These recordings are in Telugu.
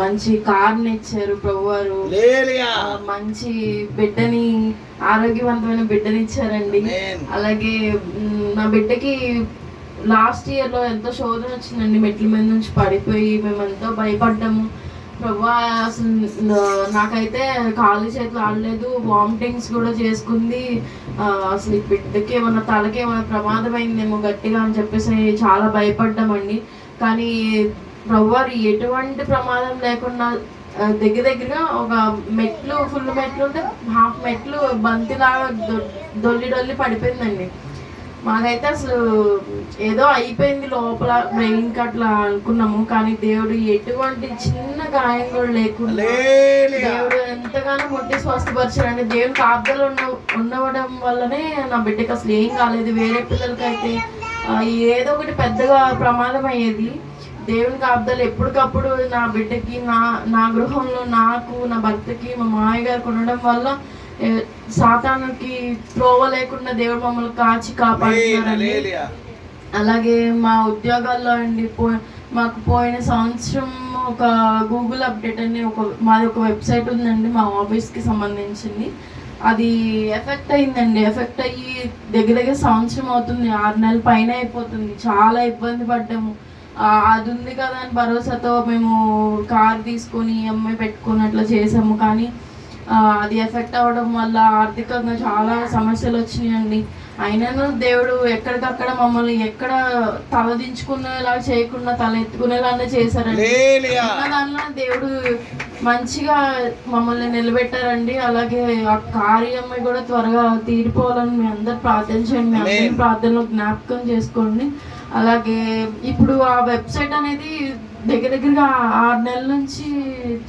మంచి కార్ని ఇచ్చారు ప్రభు వారు లేలియా. ఆ, మంచి బిడ్డని ఆరోగ్యవంతమైన బిడ్డని ఇచ్చారండి. అలాగే నా బిడ్డకి లాస్ట్ ఇయర్లో ఎంతో శోధన వచ్చిందండి. మెట్ల మీద నుంచి పడిపోయి మేము ఎంతో భయపడ్డాము. ప్రభా అసలు నాకైతే కాళ్ళు చేతులు ఆడలేదు వామిటింగ్స్ కూడా చేసుకుంది. అసలు ఈ బిడ్డకి ఏమన్నా తలకి ఏమైనా ప్రమాదం అయిందేమో గట్టిగా అని చెప్పేసి చాలా భయపడ్డామండి. కానీ ప్రభువారు ఎటువంటి ప్రమాదం లేకుండా దగ్గర దగ్గరగా ఒక మెట్లు ఫుల్ మెట్లు ఉంటే హాఫ్ మెట్లు బంతిలాగా దొల్లి డొల్లి పడిపోయిందండి. మాకైతే అసలు ఏదో అయిపోయింది లోపల బ్రెయిన్ అట్లా అనుకున్నాము. కానీ దేవుడు ఎటువంటి చిన్న గాయం కూడా లేకుండా దేవుడు ఎంతగానో ముట్టి స్వస్థపరిచాడండి. దేవుని కాపుదలు ఉన్న ఉండవడం వల్లనే నా బిడ్డకి అసలు ఏం కాలేదు. వేరే పిల్లలకైతే ఏదో ఒకటి పెద్దగా ప్రమాదం అయ్యేది దేవుని కాపుదలు ఎప్పటికప్పుడు నా బిడ్డకి నా నా గృహంలో నాకు నా భర్తకి మా మామయ్య గారికి ఉండడం వల్ల సాతానుకి త్రోవ లేకుండా దేవుడు మమ్మల్ని కాచి కాపాడుతున్నారండి. అలాగే మా ఉద్యోగాల్లో అండి పో మాకు పోయిన సంవత్సరం ఒక గూగుల్ అప్డేట్ అని ఒక మాది ఒక వెబ్సైట్ ఉందండి మా ఆఫీస్కి సంబంధించింది. అది ఎఫెక్ట్ అయిందండి ఎఫెక్ట్ అయ్యి దగ్గర దగ్గర సంవత్సరం అవుతుంది ఆరు నెలల పైన అయిపోతుంది చాలా ఇబ్బంది పడ్డాము. అది ఉంది కదా అని భరోసాతో మేము కార్ తీసుకొని అమ్మాయి పెట్టుకొని అట్లా చేసాము. కానీ అది ఎఫెక్ట్ అవ్వడం వల్ల ఆర్థికంగా చాలా సమస్యలు వచ్చినాయండి. అయినను దేవుడు ఎక్కడికక్కడ మమ్మల్ని ఎక్కడ తలదించుకునేలా చేయకుండా తల ఎత్తుకునేలానే చేశారండి దానిలో దేవుడు మంచిగా మమ్మల్ని నిలబెట్టారండి. అలాగే ఆ కార్యమ్మాయి కూడా త్వరగా తీరిపోవాలని మీ అందరు ప్రార్థించండి మీ అందరి. ప్రార్థనలో జ్ఞాపకం చేసుకోండి. అలాగే ఇప్పుడు ఆ వెబ్సైట్ అనేది దగ్గర దగ్గరగా ఆరు నెలల నుంచి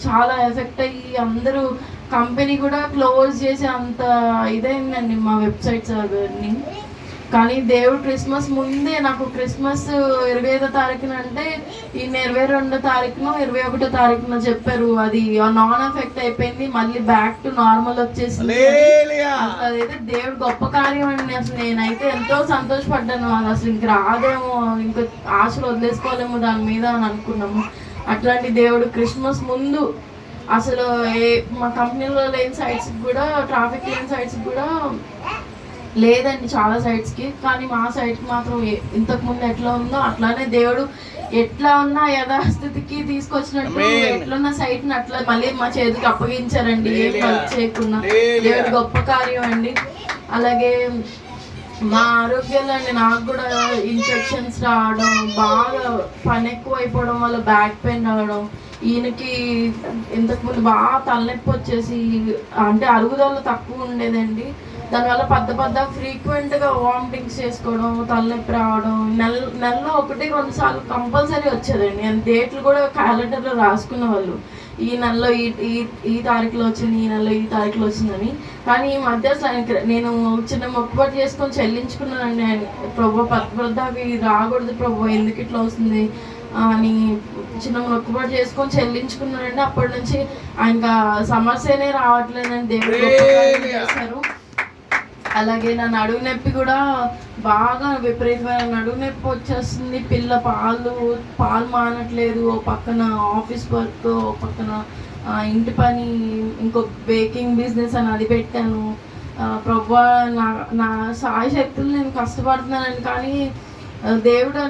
చాలా ఎఫెక్ట్ అయ్యి అందరూ కంపెనీ కూడా క్లోజ్ చేసే అంత ఇదైందండి మా వెబ్సైట్స్ అవన్నీ. కానీ దేవుడు క్రిస్మస్ ముందే నాకు క్రిస్మస్ ఇరవై ఐదో తారీఖున అంటే ఈ ఇరవై రెండో తారీఖున ఇరవై ఒకటో తారీఖున చెప్పారు. అది నాన్ ఎఫెక్ట్ అయిపోయింది. మళ్ళీ బ్యాక్ టు నార్మల్ వచ్చేసింది. లేలియా అదైతే దేవుడు గొప్ప కార్యం అండి. అసలు నేనైతే ఎంతో సంతోషపడ్డాను. అది అసలు ఇంక రాదేమో ఇంకా ఆశలు వదిలేసుకోలేము దాని మీద అని అనుకున్నాము. అట్లాంటి దేవుడు క్రిస్మస్ ముందు అసలు ఏ మా కంపెనీలో లేని సైట్స్ కూడా ట్రాఫిక్ లేని సైట్స్ కూడా లేదండి చాలా sites కి కానీ మా సైట్కి మాత్రం ఇంతకు ముందు ఎట్లా ఉందో అట్లానే దేవుడు ఎట్లా ఉన్న యథాస్థితికి తీసుకొచ్చినట్టు. ఎట్లున్న సైట్ని అట్లా మళ్ళీ మా చేతికి అప్పగించారండి. ఏం చేయకుండా. దేవుడు గొప్ప కార్యం అండి. అలాగే మా ఆరోగ్యాలు అండి నాకు కూడా ఇన్ఫెక్షన్స్ రావడం బాగా పని ఎక్కువ అయిపోవడం వల్ల బ్యాక్ పెయిన్ రావడం ఈయనకి ఇంతకుముందు బాగా తలనొప్పి వచ్చేసి అంటే అరుగుదల తక్కువ ఉండేదండి. దానివల్ల పెద్ద పెద్ద ఫ్రీక్వెంట్గా వామిటింగ్స్ చేసుకోవడం తలనొప్పి రావడం నెల నెలలో ఒకటి రెండు సార్లు కంపల్సరీ వచ్చేదండి. డేట్లు కూడా క్యాలెండర్లో రాసుకునే వాళ్ళు. ఈ నెలలో ఈ ఈ ఈ తారీఖులో వచ్చింది ఈ నెలలో ఈ తారీఖులో వచ్చిందని కానీ ఈ మధ్య నేను చిన్న మొక్కుబడి చేసుకొని చెల్లించుకున్నానండి. ఆయన ప్రభు పద్మృద్ధాకి రాకూడదు ప్రభు ఎందుకు ఇట్లా వస్తుంది అని చిన్న మొక్కుబడి చేసుకొని చెల్లించుకున్నానండి. అప్పటి నుంచి ఆయనకి ఆ సమస్యనే రావట్లేదని దేవుడు చేశారు. అలాగే నా నడువు నొప్పి కూడా బాగా విపరీతమైన నడువు నొప్పి వచ్చేస్తుంది. పిల్ల పాలు పాలు మానట్లేదు. ఓ పక్కన ఆఫీస్ వర్క్ ఓ పక్కన ఇంటి పని ఇంకో బేకింగ్ బిజినెస్ అని అది పెట్టాను. ప్రభు ప్రభా నా నా సాయ శక్తులు నేను కష్టపడుతున్నానని కానీ దేవుడు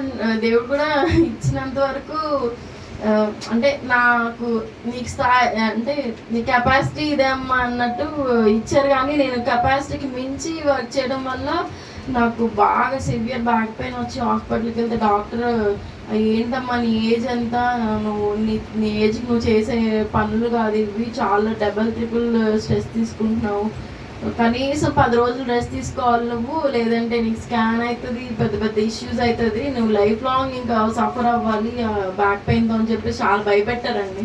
దేవుడు కూడా ఇచ్చినంత వరకు అంటే నాకు నీకు స్థాయి అంటే నీ కెపాసిటీ ఇదే అమ్మా అన్నట్టు ఇచ్చారు కానీ నేను కెపాసిటీకి మించి వర్క్ చేయడం వల్ల నాకు బాగా సివియర్ బ్యాక్ పెయిన్ వచ్చి హాస్పిటల్కి వెళ్తే డాక్టర్ ఏంటమ్మా నీ ఏజ్ ఎంత? నువ్వు నీ నీ ఏజ్ నువ్వు చేసే పనులు కాదు ఇవి చాలా డబల్ ట్రిపుల్ స్ట్రెస్ తీసుకుంటున్నావు. కనీసం పది రోజులు రెస్ట్ తీసుకోవాలి నువ్వు లేదంటే నీకు స్కాన్ అవుతుంది పెద్ద పెద్ద ఇష్యూస్ అవుతుంది నువ్వు లైఫ్ లాంగ్ ఇంకా సఫర్ అవ్వాలి బ్యాక్ పెయిన్తో అని చెప్పి చాలా భయపెట్టారండి.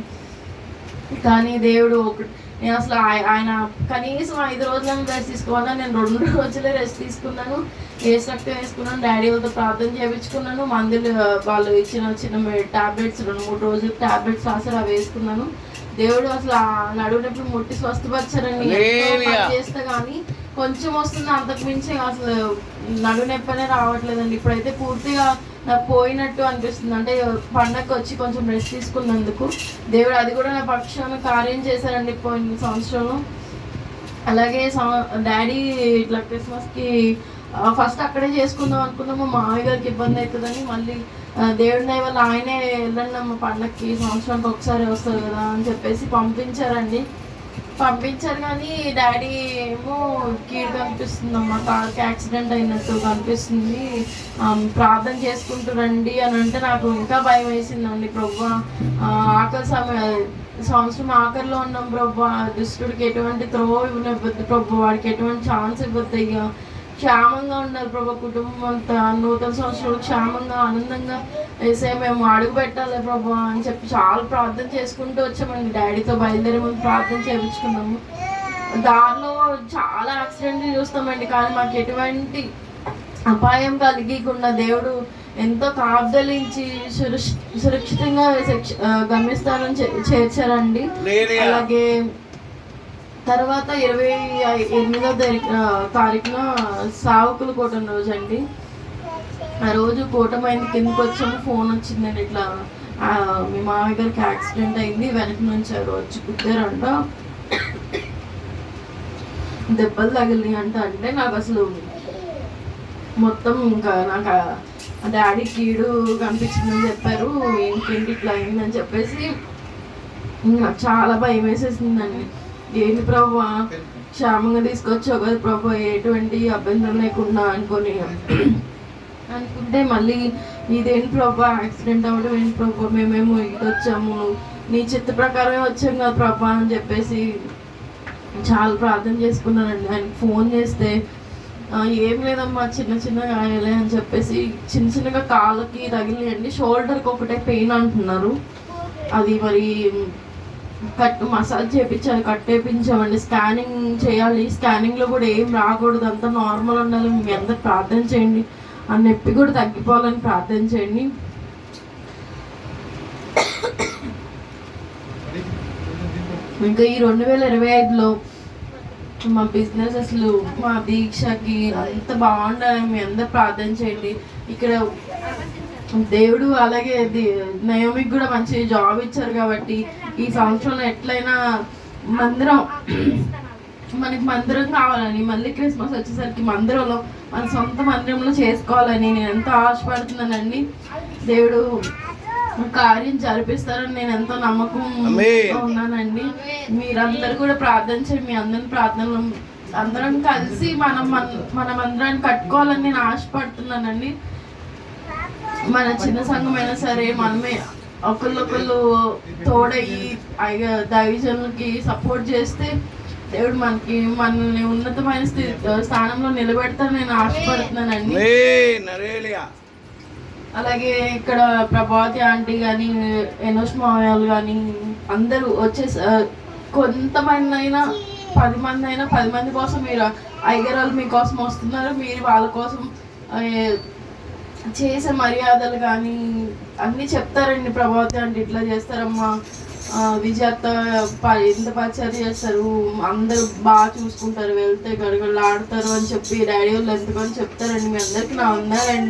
కానీ దేవుడు ఒక నేను అసలు ఆయన కనీసం ఐదు రోజులను రెస్ట్ తీసుకోవాలని నేను రెండు రోజులే రెస్ట్ తీసుకున్నాను ఏ శక్తి వేసుకున్నాను డాడీ వాళ్ళతో ప్రార్థన చేయించుకున్నాను మందులు వాళ్ళు ఇచ్చిన చిన్న టాబ్లెట్స్ రెండు మూడు రోజులు టాబ్లెట్స్ రాసారు అవి వేసుకున్నాను. దేవుడు అసలు నడువునప్పుడు ముట్టి Hallelujah. చేస్తే కానీ కొంచెం వస్తుంది అంతకు మించి అసలు నడువు నొప్పనే రావట్లేదండి. ఇప్పుడైతే పూర్తిగా నాకు పోయినట్టు అనిపిస్తుంది. అంటే పండగకి వచ్చి కొంచెం రెస్ట్ తీసుకున్నందుకు దేవుడు అది కూడా నా పక్షాన కార్యం చేశారండి పోయిన సంవత్సరంలో. అలాగే డాడీ ఇట్లా క్రిస్మస్కి ఫస్ట్ అక్కడే చేసుకుందాం అనుకున్నాము. మా మామయ్య గారికి ఇబ్బంది అవుతుందని మళ్ళీ దేవుడి దయ వల్ల ఆయనే వెళ్ళండి అమ్మ పండగకి సంవత్సరానికి ఒకసారి వస్తుంది కదా అని చెప్పేసి పంపించారండి. పంపించారు కానీ డాడీ ఏమో కీడు కనిపిస్తుంది అమ్మ కార్కి యాక్సిడెంట్ అయినట్టు కనిపిస్తుంది. ప్రార్థన చేసుకుంటూ రండి అని అంటే నాకు ఇంకా భయం వేసిందండి. ప్రభు ఆకలి సమయం సంవత్సరం ఆఖరిలో ఉన్నాం ప్రభు దుష్టుడికి ఎటువంటి త్రో ఇవ్వనివ్వద్దు ప్రభు వాడికి ఎటువంటి ఛాన్స్ ఇవ్వద్దు ఇక క్షేమంగా ఉండాలి ప్రభు. కుటుంబం అంతా నూతన సంవత్సరంలో క్షేమంగా ఆనందంగా వేసే మేము అడుగు పెట్టాలి ప్రభు అని చెప్పి చాలా ప్రార్థన చేసుకుంటూ వచ్చామండి. డాడీతో బయలుదేరి ముందు ప్రార్థన చేయించుకున్నాము. దారిలో చాలా యాక్సిడెంట్లు చూస్తామండి. కానీ మాకు ఎటువంటి అపాయం కలిగకుండా దేవుడు ఎంతో కాపుదలించి సురక్ష సురక్షితంగా గమ్యస్థానం చేర్చారండి. అలాగే తర్వాత ఇరవై ఎనిమిదో తారీఖున సావుకుల కూటమి రోజు అండి ఆ రోజు కూటమైంది కిందకి వచ్చాము ఫోన్ వచ్చిందండి ఇట్లా. మీ మామయ్య గారికి యాక్సిడెంట్ అయింది వెనక నుంచి ఆ రోజు కుట్టారంట. దెబ్బలు తగిలి అంట. అంటే నాకు అసలు మొత్తం ఇంకా నాకు డాడీ కీడు కనిపించిందని చెప్పారు. ఇంకేంటి ఇట్లా అయిందని చెప్పేసి ఇంకా చాలా భయం వేసేసిందండి. ఏంటి ప్రభు? క్షేమంగా తీసుకొచ్చావు కదా ప్రభు ఎటువంటి అభ్యంతరం లేకుండా అనుకొని. అనుకుంటే మళ్ళీ ఇదేంటి ప్రభా? యాక్సిడెంట్ అవ్వడం ఏంటి ప్రభు? మేమేమో ఇటు వచ్చాము నీ చిత్త ప్రకారమే వచ్చాం కదా ప్రభా అని చెప్పేసి చాలా ప్రార్థన చేసుకున్నానండి. ఆయన ఫోన్ చేస్తే ఏం లేదమ్మా చిన్న చిన్న గాయాలే అని చెప్పేసి చిన్న చిన్నగా కాళ్ళకి తగిలియండి షోల్డర్కి ఒకటే పెయిన్ అంటున్నారు. అది మరి కట్ మసాజ్ చేయించాలి కట్టేపించామండి స్కానింగ్ చేయాలి. స్కానింగ్లో కూడా ఏం రాకూడదు. అంతా నార్మల్ ఉండాలి. మీ అందరు ప్రార్థన చేయండి. ఆ నొప్పి కూడా తగ్గిపోవాలని ప్రార్థన చేయండి. ఇంకా ఈ రెండు వేల ఇరవై ఐదులో మా బిజినెస్ అసలు మా దీక్షకి అంత బాగుండాలని మీ అందరు ప్రార్థన చేయండి. ఇక్కడ దేవుడు అలాగే నయోమికి కూడా మంచి జాబ్ ఇచ్చారు కాబట్టి ఈ సంవత్సరంలో ఎట్లయినా మందిరం మనకి మందిరం కావాలని మళ్ళీ క్రిస్మస్ వచ్చేసరికి మందిరంలో మన సొంత మందిరంలో చేసుకోవాలని నేను ఎంతో ఆశపడుతున్నానండి. దేవుడు కార్యం జరిపిస్తారని నేను ఎంతో నమ్మకం. ఉన్నానండి. మీరందరూ కూడా ప్రార్థన చేయండి మీ అందరి ప్రార్థనలు అందరం కలిసి మనం మన- మన మందిరాన్ని కట్టుకోవాలని నేను ఆశపడుతున్నానండి. మన చిన్న సంఘం అయినా సరే మనమే ఒకళ్ళొకళ్ళు తోడయ్యి దైవజనులకి సపోర్ట్ చేస్తే దేవుడు మనకి మనల్ని ఉన్నతమైన స్థానంలో నిలబెడతానని నేను ఆశపడుతున్నానండి. అలాగే ఇక్కడ ప్రభావతి ఆంటీ కానీ ఎనోష్ మావయాలు కానీ అందరూ వచ్చేసి ఆ, కొంతమంది అయినా పది మంది అయినా పది మంది కోసం మీరు ఐగర్ వాళ్ళు మీకోసం వస్తున్నారు. మీరు వాళ్ళ కోసం చేసే మర్యాదలు కానీ అన్నీ చెప్తారండి ప్రభావతి అంటే ఇట్లా చేస్తారమ్మా. విజేత ఎంత పరిచయం చేస్తారు? అందరూ బాగా చూసుకుంటారు వెళ్తే గడగడలు ఆడతారు అని చెప్పి డాడీ వాళ్ళు ఎంతగానో చెప్తారండి? మీ అందరికి నా ఉన్నారండి